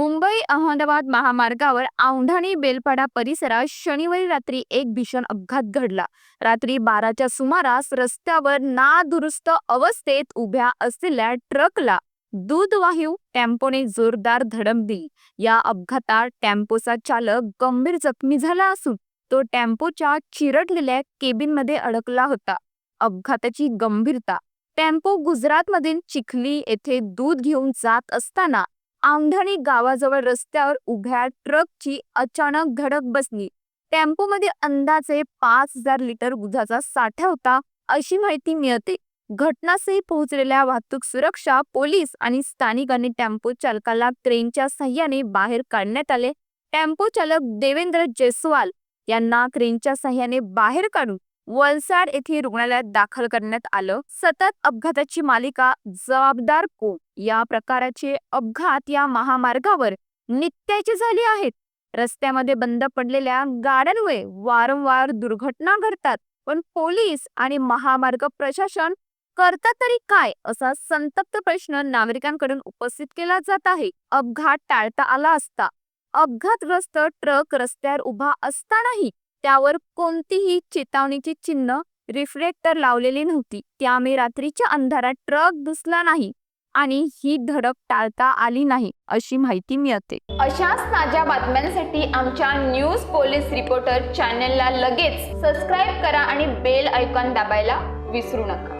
मुंबई अहमदाबाद महामार्गावर औंढाणी बेलपाडा परिसरात शनिवारी रात्री एक भीषण अपघात घडला. रात्री बाराच्या सुमारास रस्त्यावर नादुरुस्त अवस्थेत उभ्या असलेल्या ट्रकला दूधवाहिव टेम्पोने जोरदार धडक दिली. या अपघातात टेम्पोचा चालक गंभीर जखमी झाला असून तो टेम्पोच्या चिरडलेल्या केबिनमध्ये अडकला होता. अपघाताची गंभीरता टेम्पो गुजरातमधील चिखली येथे दूध घेऊन जात असताना औंढणी गावाजवळ रस्त्यावर उभ्या ट्रकची अचानक धडक बसली. टेम्पोमध्ये अंदाजे पाच हजार लिटर दुधाचा साठा होता अशी माहिती मिळते. घटनास्थळी पोहोचलेल्या वाहतूक सुरक्षा पोलीस आणि स्थानिकांनी टेम्पो चालकाला क्रेनच्या सहाय्याने बाहेर काढण्यात आले. टेम्पो चालक देवेंद्र जयस्वाल यांना क्रेनच्या सहाय्याने बाहेर काढून वलसाड येथे रुग्णालयात दाखल करण्यात आलं. सतत अपघाताची मालिका जबाबदार कोण? या प्रकाराचे अपघात या महामार्गावर नित्याचे झाले आहेत. रस्त्यामध्ये बंद पडलेल्या गाड्यांमुळे वारंवार दुर्घटना घडतात. पण पोलीस आणि महामार्ग प्रशासन करतात तरी काय? असा संतप्त प्रश्न नागरिकांकडून उपस्थित केला जात आहे. अपघात टाळता आला असता. अपघातग्रस्त ट्रक रस्त्यावर उभा असतानाही त्यावर कोणतीही चेतावणीची चिन्ह रिफ्लेक्टर लावलेली नव्हती. त्यामुळे रात्रीच्या अंधारात ट्रक दिसला नाही आणि ही धडक टाळता आली नाही अशी माहिती मिळते. अशाच ताज्या बातम्यांसाठी आमच्या न्यूज पोलीस रिपोर्टर चॅनलला लगेच सबस्क्राईब करा आणि बेल ऐकॉन दाबायला विसरू नका.